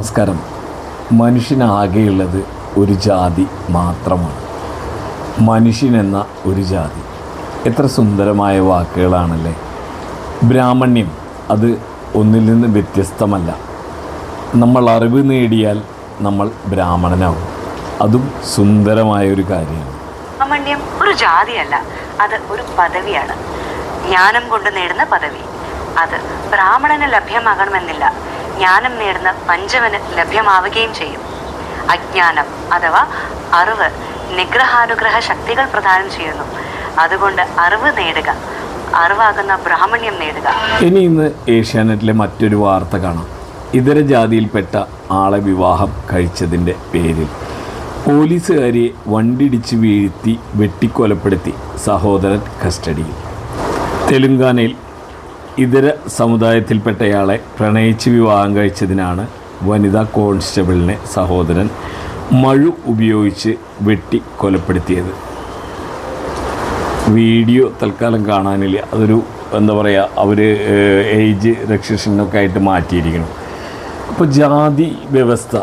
നമസ്കാരം. മനുഷ്യനാകെയുള്ളത് ഒരു ജാതി മാത്രമാണ്. മനുഷ്യൻ എന്ന ഒരു ജാതി. എത്ര സുന്ദരമായ വാക്കുകളാണല്ലേ. ബ്രാഹ്മണ്യം അത് ഒന്നിൽ നിന്ന് വ്യത്യസ്തമല്ല. നമ്മൾ അറിവ് നേടിയാൽ നമ്മൾ ബ്രാഹ്മണനാവും. അതും സുന്ദരമായ ഒരു കാര്യമാണ്. ബ്രാഹ്മണ്യം ഒരു ജാതിയല്ല അത് ഒരു പദവിയാണ്. ജ്ഞാനം കൊണ്ട് നേടുന്ന പദവി. അത് ബ്രാഹ്മണന് ലഭ്യമാകണമെന്നില്ല. ജ്ഞാനം നേടുന്ന പഞ്ചമന് ലഭ്യമാവുകയും ചെയ്യും. അജ്ഞാനം അഥവാ അറിവ് നിഗ്രഹാനുഗ്രഹ ശക്തികൾ പ്രദാനം ചെയ്യുന്നു. അതുകൊണ്ട് അറിവ് നേടുക അറിവാകുന്ന ബ്രാഹ്മണ്യം നേടുക. ഇനി ഇന്ന് ഏഷ്യാനെറ്റിലെ മറ്റൊരു വാർത്ത കാണാം. ഇതര ജാതിയിൽപ്പെട്ട ആളെ വിവാഹം കഴിച്ചതിന്റെ പേരിൽ. പോലീസുകാരിയെ വണ്ടിടിച്ച് വീഴ്ത്തി വെട്ടിക്കൊലപ്പെടുത്തി സഹോദരൻ കസ്റ്റഡിയിൽ. തെലുങ്കാനയിൽ ഇതര സമുദായത്തിൽപ്പെട്ടയാളെ പ്രണയിച്ച് വിവാഹം കഴിച്ചതിനാണ് വനിതാ കോൺസ്റ്റബിളിനെ സഹോദരൻ മഴു ഉപയോഗിച്ച് വെട്ടി കൊലപ്പെടുത്തിയത്. വീഡിയോ തൽക്കാലം കാണാനില്ല. അതൊരു എന്താ പറയുക അവർ ഏജ് രക്ഷിഷനൊക്കെ ആയിട്ട് മാറ്റിയിരിക്കണം അപ്പോൾ ജാതി വ്യവസ്ഥ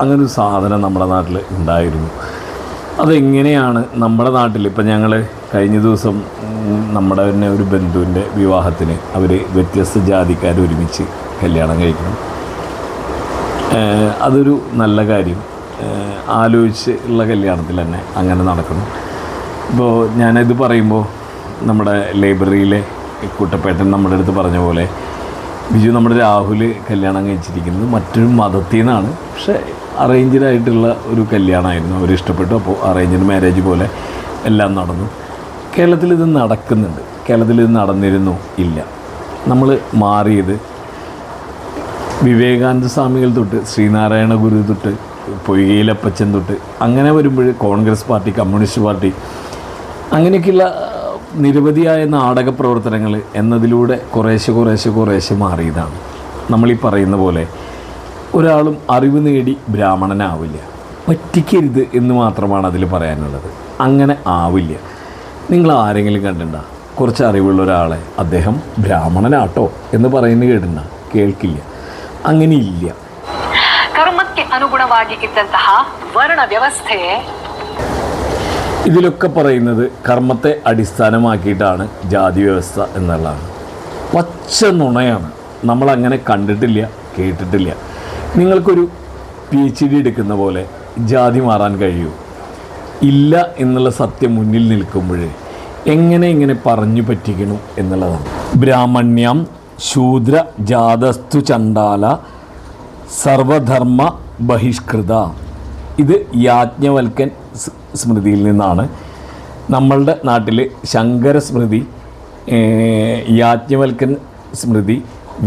അങ്ങനൊരു സാധനം നമ്മുടെ നാട്ടിൽ ഉണ്ടായിരുന്നു. അതെങ്ങനെയാണ് നമ്മുടെ നാട്ടിൽ ഇപ്പം ഞങ്ങൾ കഴിഞ്ഞ ദിവസം നമ്മുടെ തന്നെ ഒരു ബന്ധുവിന്റെ വിവാഹത്തിന് അവർ വ്യത്യസ്ത ജാതിക്കാർ ഒരുമിച്ച് കല്യാണം കഴിക്കണം. അതൊരു നല്ല കാര്യം. ആലോചിച്ച് ഉള്ള കല്യാണത്തിൽ തന്നെ അങ്ങനെ നടക്കണം. ഇപ്പോൾ ഞാനിത് പറയുമ്പോൾ നമ്മുടെ ലൈബ്രറിയിലെ കുട്ടപ്പേട്ടൻ നമ്മുടെ അടുത്ത് പറഞ്ഞ പോലെ ബിജു നമ്മുടെ രാഹുൽ കല്യാണം കഴിച്ചിരിക്കുന്നത് മറ്റൊരു മതത്തിൽ നിന്നാണ്. പക്ഷേ അറേഞ്ച്ഡ് ആയിട്ടുള്ള ഒരു കല്യാണമായിരുന്നു. അവർ ഇഷ്ടപ്പെട്ടു അപ്പോൾ അറേഞ്ച്ഡ് മാരേജ് പോലെ എല്ലാം നടന്നു. കേരളത്തിൽ ഇത് നടക്കുന്നുണ്ട്. കേരളത്തിൽ ഇത് നടന്നിരുന്നു ഇല്ല. നമ്മൾ മാറിയത് വിവേകാനന്ദ സ്വാമികൾ തൊട്ട് ശ്രീനാരായണ ഗുരു തൊട്ട് പൊയ്കയിലപ്പച്ചൻ തൊട്ട് അങ്ങനെ വരുമ്പോൾ കോൺഗ്രസ് പാർട്ടി കമ്മ്യൂണിസ്റ്റ് പാർട്ടി അങ്ങനെയൊക്കെയുള്ള നിരവധിയായ നാടക പ്രവർത്തനങ്ങൾ എന്നതിലൂടെ കുറേശ്ശെ കുറേശ്ശെ കുറേശ്ശെ മാറിയതാണ്. നമ്മളീ പറയുന്ന പോലെ ഒരാളും അറിവ് നേടി ബ്രാഹ്മണനാവില്ല. പറ്റിക്കരുത് എന്ന് മാത്രമാണ് അതിൽ പറയാനുള്ളത്. അങ്ങനെ ആവില്ല. നിങ്ങൾ ആരെങ്കിലും കണ്ടിട്ടുണ്ടോ കുറച്ച് അറിവുള്ള ഒരാളെ അദ്ദേഹം ബ്രാഹ്മണനാട്ടോ എന്ന് പറയുന്നത് കേട്ടിട്ടുണ്ടോ കേൾക്കില്ല അങ്ങനെയില്ല ಕರ್ಮಕ್ಕೆ ಅನುಗುಣವಾಗಿ ಇದ್ದಂತಹ ವರ್ಣ ವ್ಯವಸ್ಥೆ ഇതിലൊക്കെ പറയുന്നത് കർമ്മത്തെ അടിസ്ഥാനമാക്കിയിട്ടാണ് ജാതി വ്യവസ്ഥ എന്നുള്ളതാണ് പച്ച നുണയാണ് നമ്മളങ്ങനെ കണ്ടിട്ടില്ല കേട്ടിട്ടില്ല നിങ്ങൾക്കൊരു പി എച്ച് ഡി എടുക്കുന്ന പോലെ ജാതി മാറാൻ കഴിയൂ ഇല്ല എന്നുള്ള സത്യം മുന്നിൽ നിൽക്കുമ്പോൾ എങ്ങനെ ഇങ്ങനെ പറഞ്ഞു പറ്റിക്കണം എന്നുള്ളതാണ്. ബ്രാഹ്മണ്യം ശൂദ്ര ജാതസ്തു ചണ്ടാല സർവധർമ്മ ബഹിഷ്കൃത. ഇത് യാജ്ഞവൽക്കൻ സ്മൃതിയിൽ നിന്നാണ്. നമ്മളുടെ നാട്ടിൽ ശങ്കര സ്മൃതി യാജ്ഞവൽക്കൻ സ്മൃതി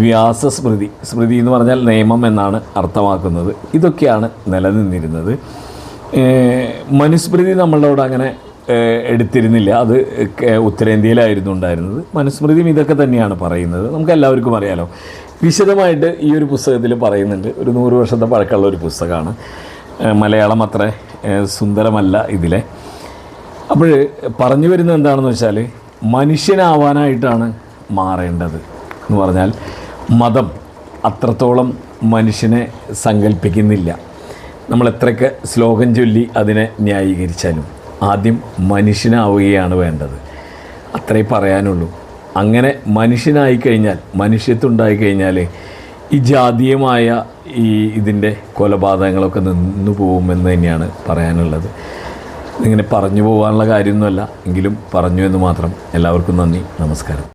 വ്യാസ സ്മൃതി എന്ന് പറഞ്ഞാൽ നിയമം എന്നാണ് അർത്ഥമാക്കുന്നത്. ഇതൊക്കെയാണ് നിലനിന്നിരുന്നത്. മനുസ്മൃതി നമ്മളുടെ അങ്ങനെ എടുത്തിരുന്നില്ല. അത് ഉത്തരേന്ത്യയിലായിരുന്നു ഉണ്ടായിരുന്നത്. മനുസ്മൃതിയും ഇതൊക്കെ തന്നെയാണ് പറയുന്നത്. നമുക്ക് എല്ലാവർക്കും അറിയാലോ. വിശദമായിട്ട് ഈ ഒരു പുസ്തകത്തിൽ പറയുന്നുണ്ട്. ഒരു നൂറ് വർഷത്തെ പഴക്കമുള്ള ഒരു പുസ്തകമാണ്. മലയാളം അത്ര സുന്ദരമല്ല ഇതിലെ. അപ്പോൾ പറഞ്ഞു വരുന്നത് എന്താണെന്ന് വെച്ചാൽ മനുഷ്യനാവാനായിട്ടാണ് മാറേണ്ടത് എന്ന് പറഞ്ഞാൽ മതം അത്രത്തോളം മനുഷ്യനെ സങ്കല്പിക്കുന്നില്ല നമ്മൾ എത്രയൊക്കെ ശ്ലോകം ചൊല്ലി അതിനെ ന്യായീകരിച്ചാലും ആദ്യം മനുഷ്യനാവുകയാണ് വേണ്ടത്. അത്രേ പറയാനുള്ളൂ. അങ്ങനെ മനുഷ്യനായി കഴിഞ്ഞാൽ മനുഷ്യത്വണ്ടായി കഴിഞ്ഞാൽ ഈ ജാതീയമായ ഈ ഇതിന്റെ കൊലപാതകങ്ങളൊക്കെ നിന്നു പോകുമെന്ന് തന്നെയാണ് പറയാനുള്ളത്. ഇങ്ങനെ പറഞ്ഞു പോകാനുള്ള കാര്യമൊന്നുമല്ല. എങ്കിലും പറഞ്ഞു എന്ന് മാത്രം. എല്ലാവർക്കും നന്ദി. നമസ്കാരം.